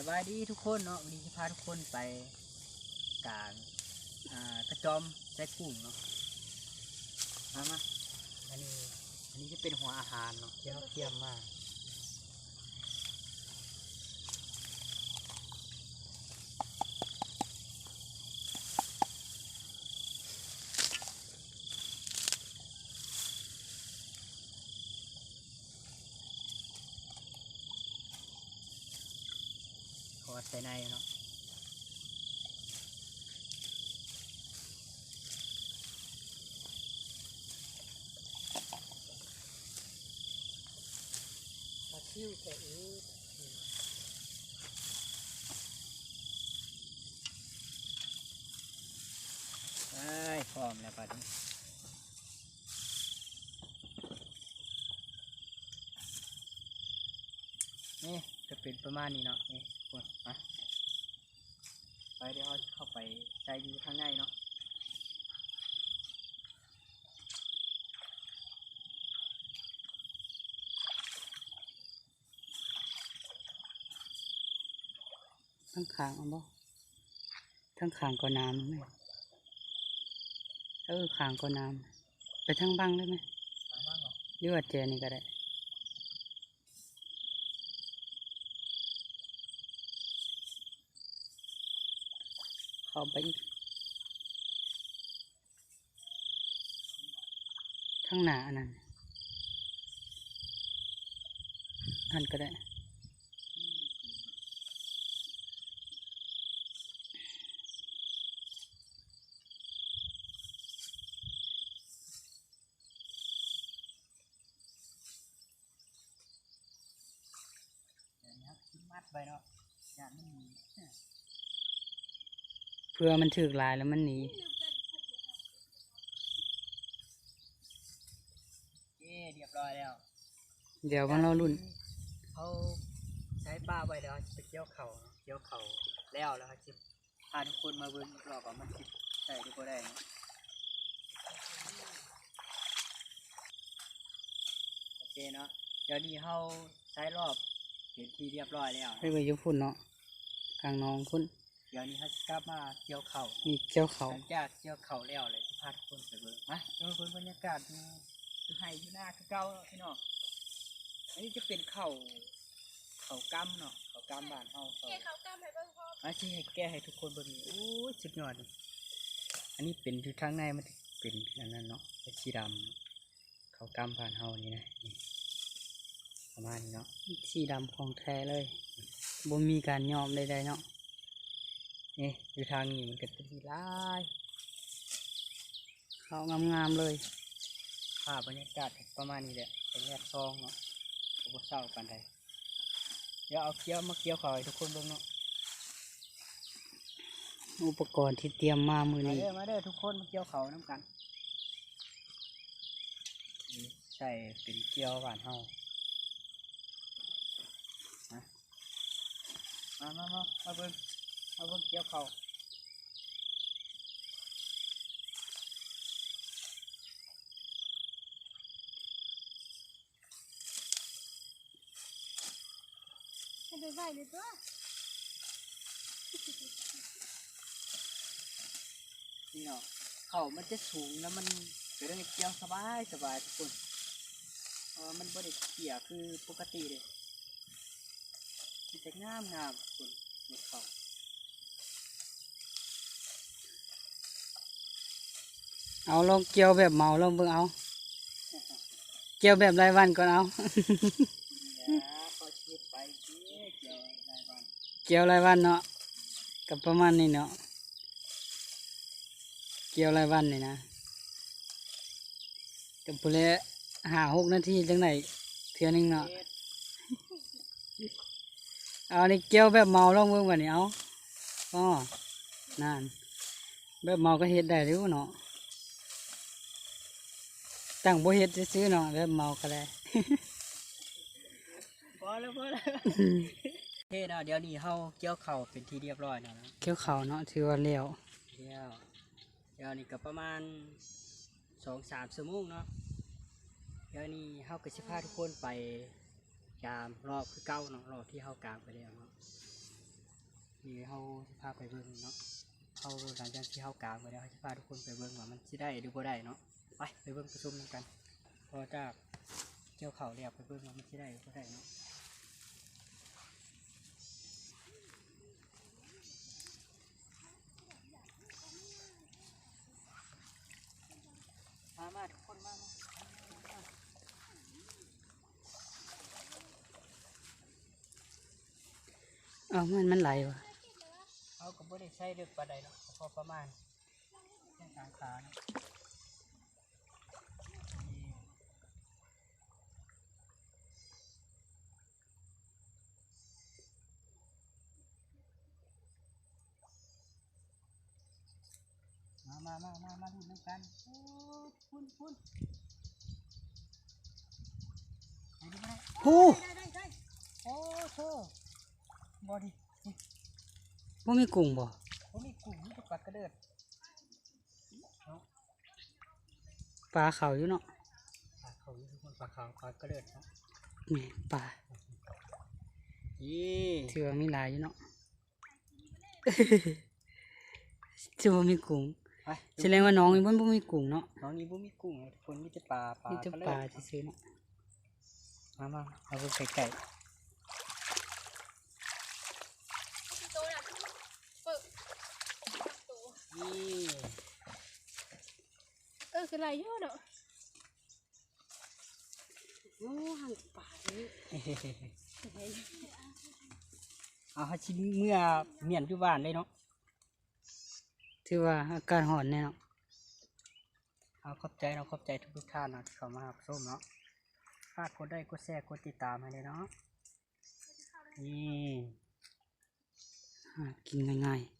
สบายดีทุกคนเนาะวันนี้จะพาทุกคนไปกลางกระจอมใช้กุ้งเนาะมามาอันนี้อันนี้จะเป็นหัวอาหารเนาะที่เขาเตรียมมา ขอใส่ในเนาะปลาซิวใส่อีกเอ้ยพร้อมแล้วปัดนี้นี่ จะเป็นประมาณนี้เนาะนี่คนมาไปเดี๋ยวเอาเข้าไปใส่อยู่ข้างในเนาะทั้งขางเอาบ่ทั้งขางก็น้ำไหมเออขางก็น้ำไปทั้งบังได้ไหมทางบ้านเหรอหรือว่าเจนี่ก็ได้ เขาไปอีกทั้งหนาอันนั้นอันก็ได้เดี๋ยวนี้ครับทิ้งมัดไปเนาะอย่ามันหนีเนี่ยเพื่อมันถึกหลายแล้วมันหนีเย้เรียบร้อยแล้ว เดี๋ยวมันเรารุ่นเขาใช้ป้าไว้แล้วไปเกี่ยวเข่าเนาะเกี่ยวเข่าแล้วแล้วครับจิพาทุกคนมาเบิ่งอีกรอบว่ามันสิใส่ได้บ่ได้เนาะโอเคเนาะเดี๋ยวนี้เขาใช้รอบเป็นที่เรียบร้อยแล้วไปไปอยุพุ่นเนาะกลางหน้องพุ่น เดี๋ยวนี้เขาสิกลับมาเกี่ยวเข่ามีเจ้าเขาหลังจากเกี่ยวเข่าแล้วเลยที่พาทุกคนไปเบิ่งมาเบิ่งเบิ่งบรรยากาศดูคือไห้อยู่หน้าคือเก่าเนาะพี่น้องอันนี้จะเป็นเข่าเข่ากำเนาะเข่ากำบ้านเฮาเข่าเขากำให้เบิ่งพร้อมอาชีให้แก้ให้ทุกคนเบิ่งนี่โอ้ยสุดยอดเลยอันนี้เป็นอยู่ทางในมันเป็นอันนั้นเนาะเป็นสีดำเขากำผ่านเฮานี่นะนี่ประมาณนี้เนาะสีดำของแท้เลยบ่มีการยอมใดๆเนาะ นี่อยู่ทางนี้มันก็จะมีหลายเขางามๆเลยภาพบรรยากาศประมาณนี้แหละเป็นแรกซองเนาะผมก็เศร้ากันใดเดี๋ยวเอาเกี้ยวมาเกี้ยวเขาให้ทุกคนเบิ่งเนาะอุปกรณ์ที่เตรียมมามือมานี้เด้อมาเด้อทุกคนมาเกี่ยวเขาน้ำกันนี่ใช่เป็นเกี่ยวบ้านเฮานะมามามามาเบิ่ง มาเบิ่งเกี่ยวเขาให้ไปไหวเลยตัวนี่เนาะเขามันจะสูงแล้วมันจะได้เกี่ยวสบายสบายทุกคนเออมันบ่ได้เกี่ยคือปกติเลยมันจะงามงามทุกคนในเขา เอาลองเกี่ยวแบบเมาลองเบิ่งเอา เกี่ยวแบบรายวันก่อนเอาเนี่ยพอชีดไปเกี่ยวเกี่ยวได้บ้างเกี่ยวรายวันเนาะกับประมาณนี้เนาะ เกี่ยวรายวันนี่นะกับปุเละหาหกนาทีจังไหนเทื่อหนึงเนาะเฮ็ดเอานี่เกี่ยวแบบเมาลองเบิ่งก่อนนี่เอาอ๋อนั่นแบบเมาก็เฮ็ดได้เร็วเนาะ ตั้งบ่เฮ็ดซื้อๆเนาะแบบเมาก็ได้พอแล้วพอแล้วโอเคเนาะเดี๋ยวนี้เฮาเกี่ยวเข่าเป็นที่เรียบร้อยแล้วนะเกี่ยวเขาวเนาะถือว่าเลี้ยวเดี๋ยวเดี๋ยวนี้ก็ประมาณสองสามชั่วโมงเนาะเดี๋ยวนี้เฮาก็สิพาทุกคนไปยามรอบคือเก้าเนาะรอบที่เฮากลางไปแล้วเนาะนี่เฮาสิพาไปเบิ่งเนาะเฮาหลังจากที่เฮากางไปแล้วเฮาสิพาทุกคนไปเบิ่งว่ามันสิได้หรือบ่ได้เนาะ ไปไปเบิ่งประชุมนำกัน พอจากเกี่ยวข้าวเรียบไปเบิ่งว่ามันสิได้หรือบ่ได้เนาะมามาทุกคนมามาเอามันมันไหลวะเอาก็บ่ได้ใช้เลือกปานใดเนาะพอประมาณแค่กลางขาเนาะนี่ มามามามามาดูน้ำกันโอ้พุ่นพุ่นไปดูมาโอ้ได้ได้ได้โอ้โธ่บอดี้บ่มีกุ้งบ่ผมมีกลุ่มที่ปลากระเดิดเนาะปลาเขาอยู่เนาะปลาเขาทุกคนปลาขาวปลากระเดิดเนาะนี่ปลายี่เถื่อมีหลายอยู่เนาะ จะบ่มีกุ้ง ไปแสดงว่าน้องนี่มันบ่มีกุ้งเนาะน้องนี้บ่มีกุ้งเลยทุกคนมีแต่ปลาปลามีแต่กระปเดิลาดซื่อๆเนาะมามาเอาไปไก่ไก่โตน่ะเปิดโตยี่เออคือไรเยอะเนาะโอ้หังปลาเลยเอาให้ชิ้นเมื่อเมียนอยู่บ้านเลยเนาะ ถือว่าอากาศร้อนแน่เนาะเอาขอบใจเราะขอบใจทุกทุกๆท่านเนาะที่เข้ามารับชมเนาะฝากกดได้กดแชร์กดติดตามให้เลยเนาะนี่หากินง่ายๆ